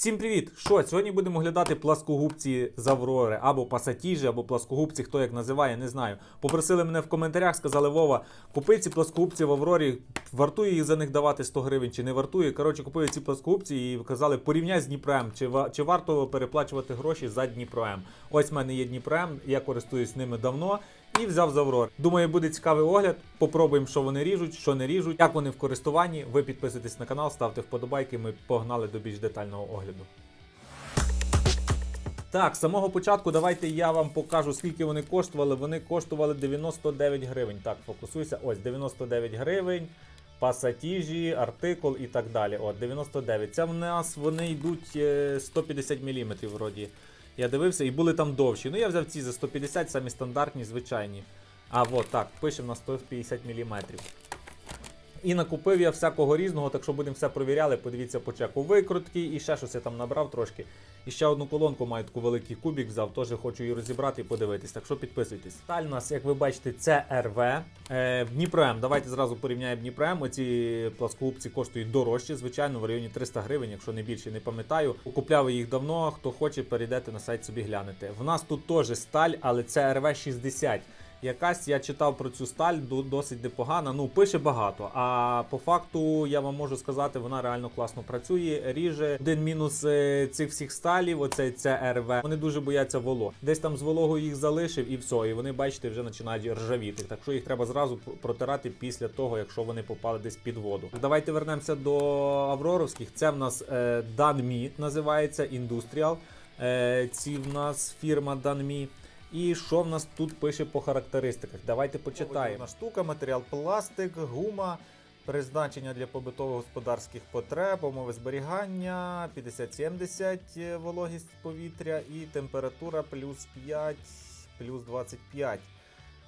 Всім привіт! Що, сьогодні будемо оглядати пласкогубці з Аврори, або пасатіжі, або пласкогубці, хто як називає, не знаю. Попросили мене в коментарях, сказали, Вова, купи ці пласкогубці в Аврорі, вартує їх за них давати 100 гривень чи не вартує. Коротше, купив ці пласкогубці і казали, порівняй з Дніпром, чи, чи варто переплачувати гроші за Дніпром. Ось в мене є Дніпром, я користуюсь ними давно. І взяв з Аврор. Думаю, буде цікавий огляд. Попробуємо, що вони ріжуть, що не ріжуть, як вони в користуванні. Ви підписуйтесь на канал, ставте вподобайки. Ми погнали до більш детального огляду. Так, з самого початку давайте я вам покажу, скільки вони коштували. Вони коштували 99 гривень. Так, фокусуйся. Ось 99 гривень. Пасатіжі, артикул і так далі. От 99. Це в нас вони йдуть е, 150 мм вроді. Я дивився і були там довші. Ну я взяв ці за 150, самі стандартні, звичайні. А от так, пишемо на 150 мм. І накупив я всякого різного, так що будемо все провіряли. Подивіться по чеку викрутки і ще щось я там набрав трошки. І ще одну колонку маю таку великий кубік взяв, теж хочу її розібрати і подивитись. Так що підписуйтесь. Сталь у нас, як ви бачите, це РВ. Е, Дніпром. Давайте зразу порівняємо Дніпром. Оці пласкогубці коштують дорожче, звичайно, в районі 300 гривень, якщо не більше, не пам'ятаю. Купляв їх давно. Хто хоче, перейдете на сайт собі глянете. В нас тут теж сталь, але це РВ 60. Якась я читав про цю сталь до- досить непогана. Ну, пише багато. А по факту я вам можу сказати, вона реально класно працює. Ріже один мінус е, цих всіх сталів, оцей це РВ. Вони дуже бояться воло. Десь там з вологою їх залишив і все. І вони, бачите, вже починають ржавіти. Так що їх треба зразу протирати після того, якщо вони попали десь під воду. Давайте вернемося до Авроровських. Це в нас е, Данмі називається Industrial. Е, ці в нас фірма Данмі. І що в нас тут пише по характеристиках? Давайте почитаємо. Штука, матеріал пластик, гума, призначення для побутово-господарських потреб, умови зберігання 50-70 е, вологість повітря і температура плюс 5, плюс 25.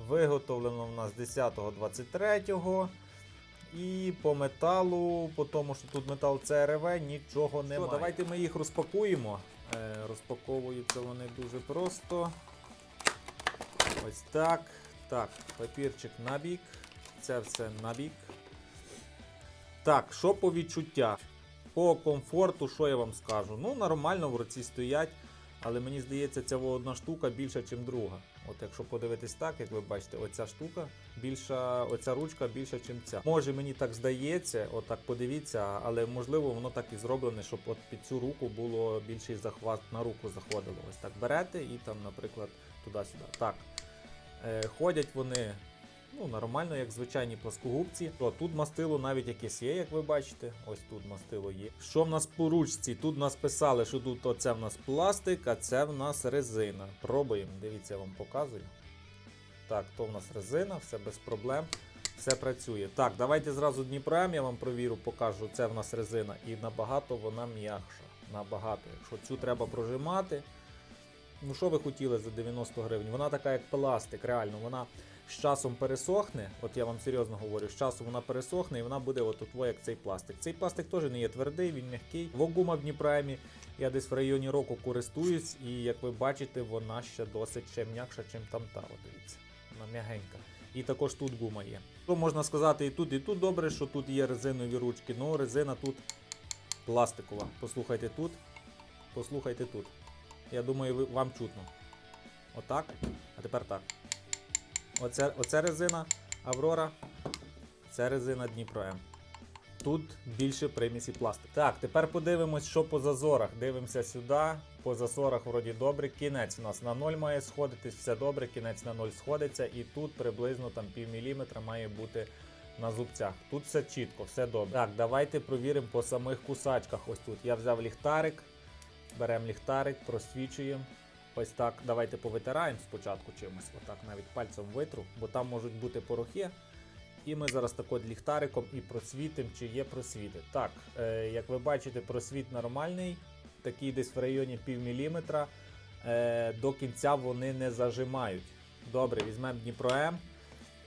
Виготовлено в нас 10-23. І по металу, по тому, що тут метал ЦРВ, нічого немає. Давайте ми їх розпакуємо. Е, розпаковуються вони дуже просто. Ось так. Так, папірчик набік. Це все набік. Так, що по відчуттях? По комфорту, що я вам скажу? Ну, нормально в руці стоять, але мені здається, ця одна штука більша, ніж друга. От якщо подивитись так, як ви бачите, оця штука більша, оця ручка більша, ніж ця. Може мені так здається, отак подивіться, але можливо воно так і зроблене, щоб от під цю руку було більший захват на руку заходило. Ось так берете і там, наприклад, туди-сюди. Так. Е, ходять вони ну, нормально, як звичайні пласкогубці. То тут мастило навіть якесь є, як ви бачите. Ось тут мастило є. Що в нас по ручці? Тут нас писали, що тут оце в нас пластик, а це в нас резина. Пробуємо. Дивіться, я вам показую. Так, то в нас резина, все без проблем. Все працює. Так, давайте зразу Дніпром, я вам провірю, покажу. Це в нас резина. І набагато вона м'якша. Набагато. Якщо цю треба прожимати. Ну, що ви хотіли за 90 гривень? Вона така, як пластик, реально. Вона з часом пересохне. От я вам серйозно говорю, з часом вона пересохне і вона буде от от як цей пластик. Цей пластик теж не є твердий, він м'який. Вогума в Дніпремі. Я десь в районі року користуюсь, і як ви бачите, вона ще досить ще м'якша, ніж там та. От дивіться. Вона м'ягенька. І також тут гума є. Що можна сказати і тут, і тут добре, що тут є резинові ручки. Ну, резина тут пластикова. Послухайте тут, послухайте тут. Я думаю, вам чутно. Отак. А тепер так. Оце, оце резина Аврора. Це резина Дніпро М. Тут більше примісі пластик. Так, тепер подивимось, що по зазорах. Дивимося сюди. По зазорах вроді добре. Кінець у нас на 0 має сходитись, все добре, кінець на 0 сходиться. І тут приблизно там пів міліметра має бути на зубцях. Тут все чітко, все добре. Так, давайте провіримо по самих кусачках. Ось тут. Я взяв ліхтарик. Беремо ліхтарик, просвічуємо. Ось так. Давайте повитираємо спочатку чимось. Отак навіть пальцем витру, бо там можуть бути порохи. І ми зараз так от ліхтариком і просвітимо, чи є просвіти. Так, е, як ви бачите, просвіт нормальний, такий десь в районі пів міліметра. Е, до кінця вони не зажимають. Добре, візьмемо Дніпро М.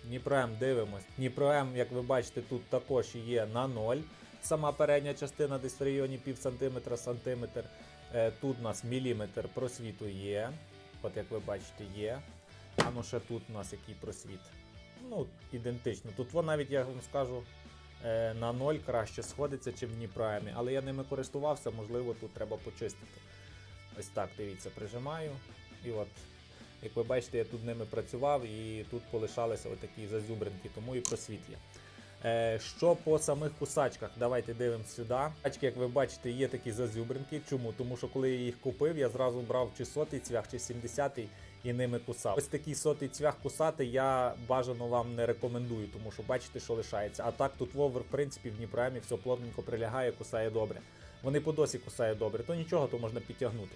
Дніпро М дивимось. Дніпро М, як ви бачите, тут також є на 0. Сама передня частина десь в районі пів сантиметра, сантиметр. Е, Тут у нас міліметр просвіту є. От як ви бачите, є. А ну ще тут у нас який просвіт. Ну, ідентично. Тут во навіть я вам скажу е, на 0 краще сходиться, чим в Дніпроемі. Але я ними користувався, можливо, тут треба почистити. Ось так, дивіться, прижимаю. І от, як ви бачите, я тут ними працював і тут полишалися отакі зазюбринки, тому і просвіт є. Е, що по самих кусачках? Давайте дивимося сюди. Кусачки, як ви бачите, є такі зазюбринки. Чому? Тому що коли я їх купив, я зразу брав чи сотий цвях, чи 70-й і ними кусав. Ось такий сотий цвях кусати я бажано вам не рекомендую, тому що бачите, що лишається. А так тут вовер, в принципі, в Дніпроемі все плотненько прилягає, кусає добре. Вони по досі кусає добре, то нічого, то можна підтягнути.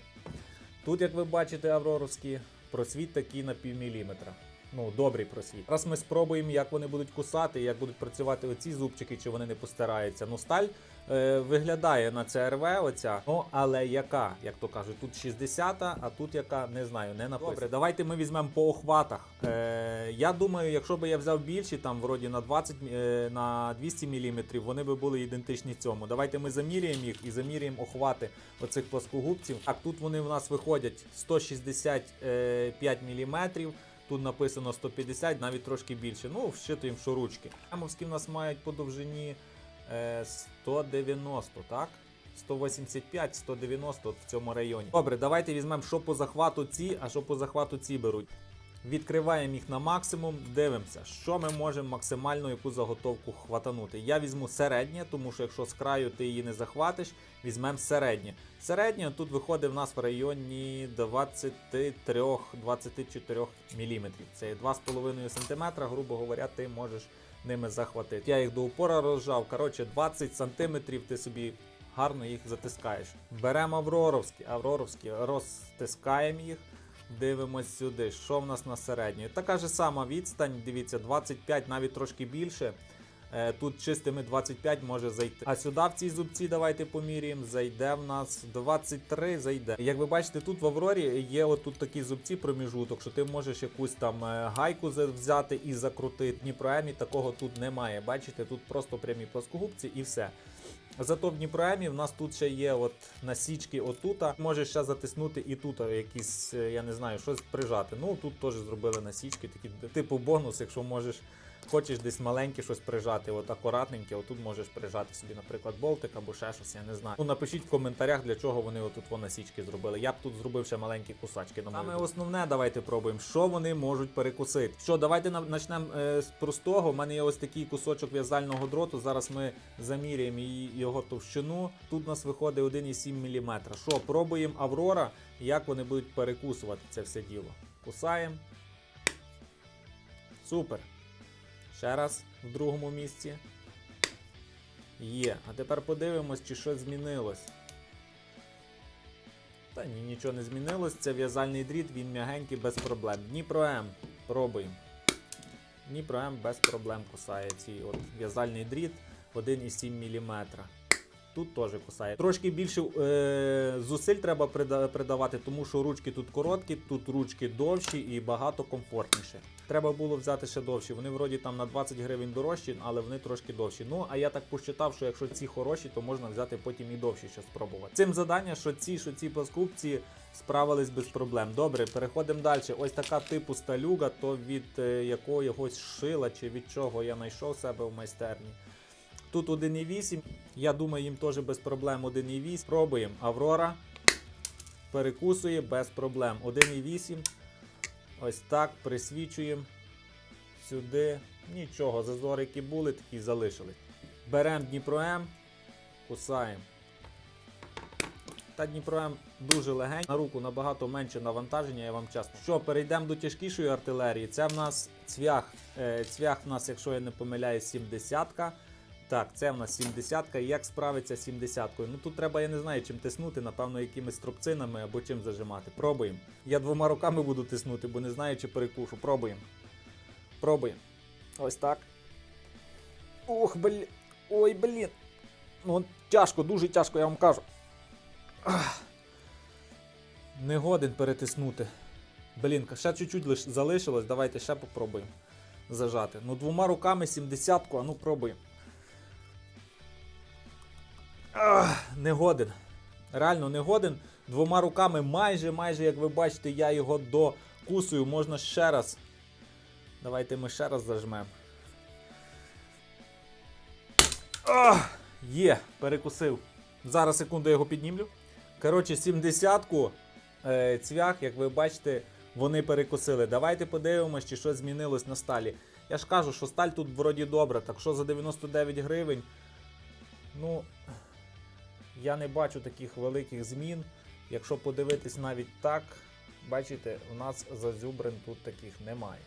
Тут, як ви бачите, авроровські, просвіт такий на пів міліметра. Ну, добрий просвіт. Зараз ми спробуємо, як вони будуть кусати, як будуть працювати оці зубчики, чи вони не постараються. Ну, сталь е, виглядає на ЦРВ, оця, ну але яка, як то кажуть, тут 60, а тут яка, не знаю, не написано. Добре, давайте ми візьмемо по охватах. Е, я думаю, якщо б я взяв більші, там вроді на 20, е, на 200 мм, вони би були ідентичні цьому. Давайте ми заміряємо їх і заміряємо охвати оцих плоскогубців. Так, тут вони в нас виходять 165 мм. Тут написано 150, навіть трошки більше. Ну, вщитуємо, що ручки. Амовські в нас мають по довжині е, 190, так? 185, 190 в цьому районі. Добре, давайте візьмемо, що по захвату ці, а що по захвату ці беруть. Відкриваємо їх на максимум, дивимося, що ми можемо максимально яку заготовку хватанути. Я візьму середнє, тому що якщо з краю ти її не захватиш, візьмемо середнє. Середнє тут виходить в нас в районі 23-24 мм. Це 2,5 см, грубо говоря, ти можеш ними захватити. Я їх до упора розжав. Коротше, 20 см ти собі гарно їх затискаєш. Беремо авроровські, авроровські, розтискаємо їх. Дивимось сюди, що в нас на середньої. Така ж сама відстань, дивіться, 25, навіть трошки більше. Е, Тут чистими 25 може зайти. А сюди в цій зубці давайте поміряємо. Зайде в нас 23, зайде. Як ви бачите, тут в Аврорі є отут такі зубці проміжуток, що ти можеш якусь там е, гайку взяти і закрутити. Дніпроемі такого тут немає. Бачите, тут просто прямі плоскогубці і все. Зато в Дніпроемі в нас тут ще є от насічки отута. Можеш ще затиснути і тут якісь, е, я не знаю, щось прижати. Ну тут теж зробили насічки, такі типу бонус, якщо можеш. Хочеш десь маленьке щось прижати, от акуратненьке, отут можеш прижати собі, наприклад, болтик або ще щось, я не знаю. Ну напишіть в коментарях, для чого вони отут во насічки зробили. Я б тут зробив ще маленькі кусачки. На Саме основне, давайте пробуємо, що вони можуть перекусити. Що, давайте почнемо е, з простого. У мене є ось такий кусочок в'язального дроту. Зараз ми заміряємо його товщину. Тут у нас виходить 1,7 мм. Що, пробуємо Аврора, як вони будуть перекусувати це все діло. Кусаємо. Супер. Ще раз в другому місці. Є. А тепер подивимось, чи щось змінилось. Та ні, нічого не змінилось. Це в'язальний дріт, він м'ягенький без проблем. Дніпро М. Пробуємо. Дніпро М без проблем кусає цей от в'язальний дріт 1,7 мм. Тут теж кусає. Трошки більше е, зусиль треба придавати, тому що ручки тут короткі, тут ручки довші і багато комфортніше. Треба було взяти ще довші. Вони вроді там на 20 гривень дорожчі, але вони трошки довші. Ну а я так посчитав, що якщо ці хороші, то можна взяти потім і довші ще спробувати. Цим завдання, що ці, що ці плоскупці справились без проблем. Добре, переходимо далі. Ось така типу сталюга, то від е, якогось шила чи від чого я знайшов себе в майстерні. Тут 1,8. Я думаю, їм теж без проблем 1,8. Пробуємо. Аврора перекусує без проблем. 1,8. Ось так присвічуємо сюди. Нічого, зазори, які були, такі залишили. Беремо Дніпро М, кусаємо. Та Дніпро М дуже легень. На руку набагато менше навантаження, я вам чесно. Що, перейдемо до тяжкішої артилерії. Це в нас цвях. Е, Цвях в нас, якщо я не помиляюсь, 70-ка. Так, це в нас 70-ка. Як справиться з 70-кою? Ну тут треба, я не знаю, чим тиснути, напевно, якимись струбцинами або чим зажимати. Пробуємо. Я двома руками буду тиснути, бо не знаю, чи перекушу. Пробуємо. Пробуємо. Ось так. Ох, блін. Ой, блін. Ну, тяжко, дуже тяжко, я вам кажу. Не годен перетиснути. Блін, ще чуть-чуть лиш залишилось. Давайте ще попробуємо зажати. Ну, двома руками 70-ку, а ну пробуємо. Ах, не годен. Реально не годен. Двома руками майже, майже, як ви бачите, я його докусую. Можна ще раз. Давайте ми ще раз зажмемо. Є, перекусив. Зараз секунду я його піднімлю. Коротше, 70-ку е, цвях, як ви бачите, вони перекусили. Давайте подивимось, чи щось змінилось на сталі. Я ж кажу, що сталь тут вроді добра, так що за 99 гривень. Ну, я не бачу таких великих змін. Якщо подивитись навіть так, бачите, у нас зазюбрин тут таких немає.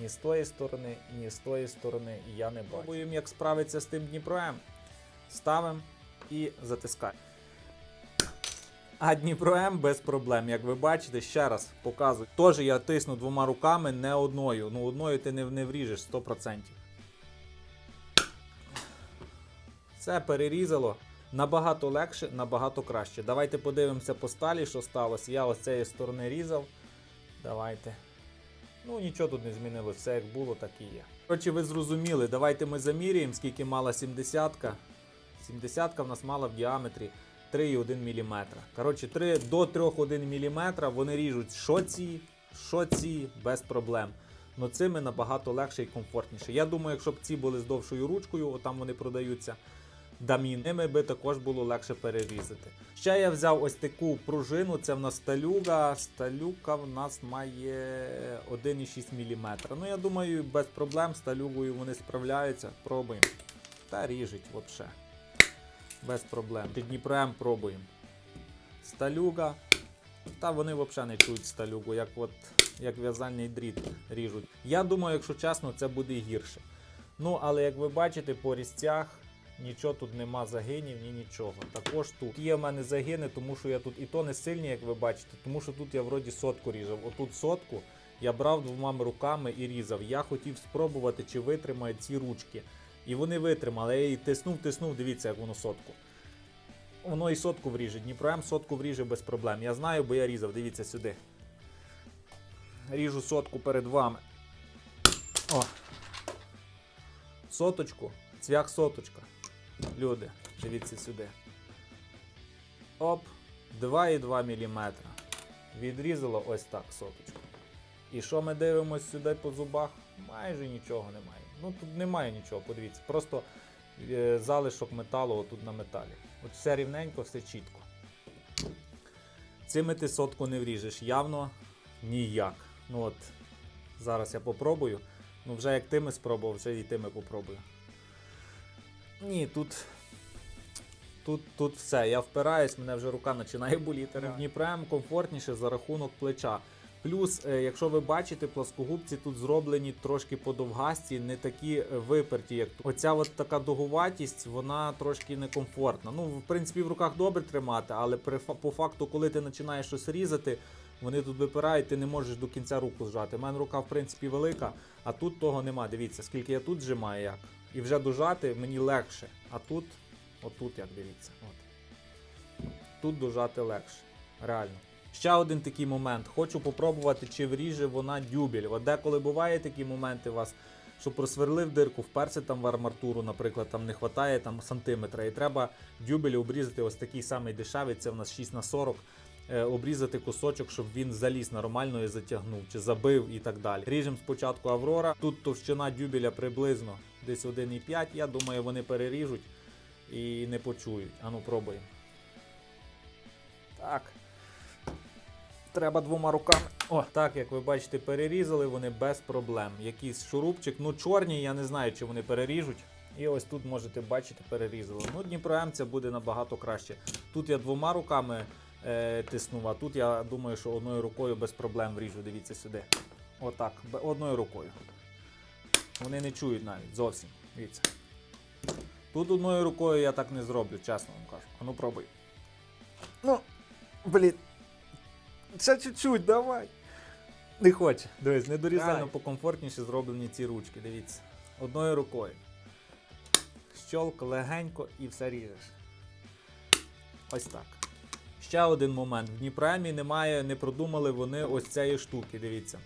Ні з тої сторони, ні з тої сторони я не бачу. Пробуємо, як справиться з тим Дніпром. Ставимо і затискаємо. А Дніпро М без проблем, як ви бачите, ще раз показую. Теж я тисну двома руками, не одною. Ну, одною ти не, не вріжеш 100%. Це перерізало. Набагато легше, набагато краще. Давайте подивимося по сталі, що сталося. Я ось цієї сторони різав. Давайте. Ну, нічого тут не змінилось, все як було, так і є. Коротше, ви зрозуміли, давайте ми заміряємо, скільки мала 70-ка. 70-ка в нас мала в діаметрі 3,1 мм. Коротше, 3 до 3,1 мм вони ріжуть що ці, без проблем. Но цими набагато легше і комфортніше. Я думаю, якщо б ці були з довшою ручкою, отам вони продаються. Дамін, ними би також було легше перерізати. Ще я взяв ось таку пружину, це в нас сталюга. Сталюка в нас має 1,6 мм. Ну, я думаю, без проблем сталюгою вони справляються. Пробуємо. Та ріжуть взагалі. Без проблем. Під Дніпром пробуємо. Сталюга. Та вони взагалі не чують сталюгу, як от як в'язальний дріт ріжуть. Я думаю, якщо чесно, це буде гірше. Ну, але як ви бачите, по різцях нічого тут нема загинів, ні нічого. Також тут є в мене загини, тому що я тут і то не сильні, як ви бачите, тому що тут я вроді сотку ріжав. Отут сотку я брав двома руками і різав. Я хотів спробувати, чи витримають ці ручки. І вони витримали. Я її тиснув, тиснув, дивіться, як воно сотку. Воно і сотку вріже. Дніпро М сотку вріже без проблем. Я знаю, бо я різав. Дивіться сюди. Ріжу сотку перед вами. О. Соточку. Цвях соточка. Люди, дивіться сюди. Оп. 2,2 мм. Відрізало ось так соточку. І що ми дивимося сюди по зубах? Майже нічого немає. Ну тут немає нічого, подивіться. Просто е, залишок металу отут на металі. От все рівненько, все чітко. Цими ти сотку не вріжеш. Явно ніяк. Ну от, зараз я попробую. Ну вже як тими спробував, вже і тими попробую. Ні, тут. Тут, тут все, я впираюсь, мене вже рука починає боліти. В Дніпрем комфортніше за рахунок плеча. Плюс, е, якщо ви бачите, плоскогубці тут зроблені трошки подовгасті, не такі е, виперті, як тут. Оця от така дугуватість, вона трошки некомфортна. Ну, в принципі, в руках добре тримати, але при, по факту, коли ти починаєш щось різати, вони тут випирають, ти не можеш до кінця руку зжати. У мене рука, в принципі, велика, а тут того нема. Дивіться, скільки я тут зжимаю як. І вже дожати мені легше. А тут, отут як дивіться. От. Тут дожати легше. Реально. Ще один такий момент. Хочу попробувати, чи вріже вона дюбель. От деколи буває такі моменти у вас, що просверлив дирку, вперся там в арматуру, наприклад, там не вистачає там, сантиметра, і треба дюбель обрізати ось такий самий дешевий, це в нас 6 на 40 е, обрізати кусочок, щоб він заліз нормально і затягнув, чи забив і так далі. Ріжемо спочатку Аврора. Тут товщина дюбеля приблизно десь 1,5. Я думаю, вони переріжуть і не почують. Ану, пробуємо. Так. Треба двома руками. О, так, як ви бачите, перерізали вони без проблем. Якийсь шурупчик, ну чорні, я не знаю, чи вони переріжуть. І ось тут можете бачити, перерізали. Ну, Дніпро це буде набагато краще. Тут я двома руками е, тиснув, а тут я думаю, що одною рукою без проблем вріжу. Дивіться сюди. Отак, одною рукою. Вони не чують навіть зовсім. Дивіться. Тут одною рукою я так не зроблю, чесно вам кажу. А ну пробуй. Ну, блін. Ще чуть-чуть, давай. Не хоче. Дивись, не дорізально Давай. покомфортніше зроблені ці ручки. Дивіться. Одною рукою. Щолк легенько і все ріжеш. Ось так. Ще один момент. В Дніпремі немає, не продумали вони ось цієї штуки. Дивіться.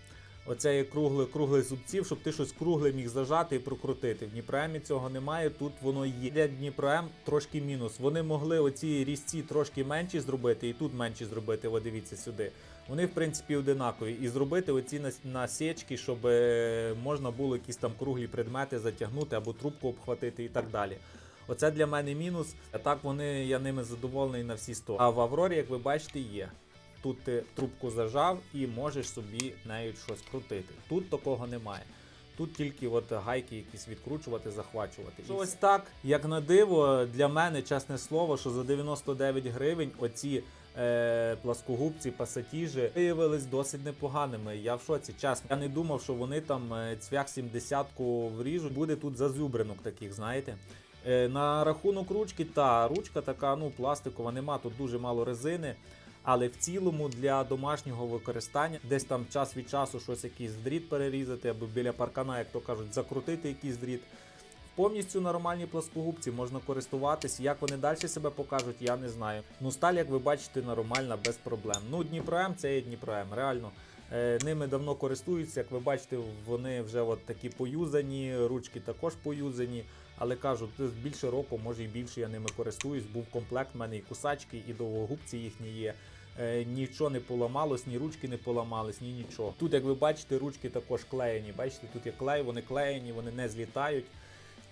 Оцеї круглих круглих зубців, щоб ти щось кругле міг зажати і прокрутити. В Дніпремі цього немає, тут воно є. Для Дніпром трошки мінус. Вони могли оці різці трошки менші зробити і тут менші зробити. О, дивіться сюди. Вони, в принципі, одинакові. І зробити оці нас- насічки, щоб е, можна було якісь там круглі предмети затягнути або трубку обхватити і так далі. Оце для мене мінус. А так вони я ними задоволений на всі 100. А в Аврорі, як ви бачите, є. Тут ти трубку зажав і можеш собі нею щось крутити. Тут такого немає. Тут тільки от гайки якісь відкручувати, захвачувати. І ось так, як на диво, для мене, чесне слово, що за 99 гривень оці е, пласкогубці пасатіжі виявились досить непоганими. Я в шоці, чесно. Я не думав, що вони там е, цвях 70-ку вріжуть. Буде тут зазубринок таких, знаєте. Е, на рахунок ручки, та ручка така, ну, пластикова, нема, тут дуже мало резини. Але в цілому для домашнього використання десь там час від часу щось якийсь дріт перерізати, або біля паркана, як то кажуть, закрутити якийсь дріт. Повністю нормальні пласкогубці можна користуватись. Як вони далі себе покажуть, я не знаю. Ну, сталь, як ви бачите, нормальна, без проблем. Ну, Дніпро М це є Дніпро реально. Е, ними давно користуються. Як ви бачите, вони вже от такі поюзані, ручки також поюзані. Але кажу, більше року, може і більше я ними користуюсь. Був комплект, в мене і кусачки, і довгогубці їхні є. Е, нічого не поламалось, ні ручки не поламались, ні нічого. Тут, як ви бачите, ручки також клеєні. Бачите, тут є клей, вони клеєні, вони не злітають.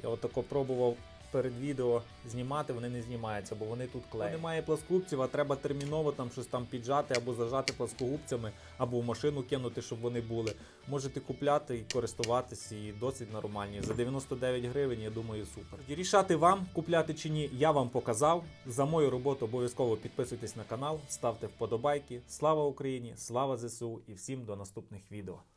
Я отако пробував перед відео знімати, вони не знімаються, бо вони тут клеєні. Немає пласкогубців, а треба терміново там щось там піджати або зажати пласкогубцями, або в машину кинути, щоб вони були. Можете купляти і користуватись, і досить нормальні. За 99 гривень, я думаю, супер. І Рішати вам, купляти чи ні, я вам показав. За мою роботу обов'язково підписуйтесь на канал, ставте вподобайки. Слава Україні, слава ЗСУ і всім до наступних відео.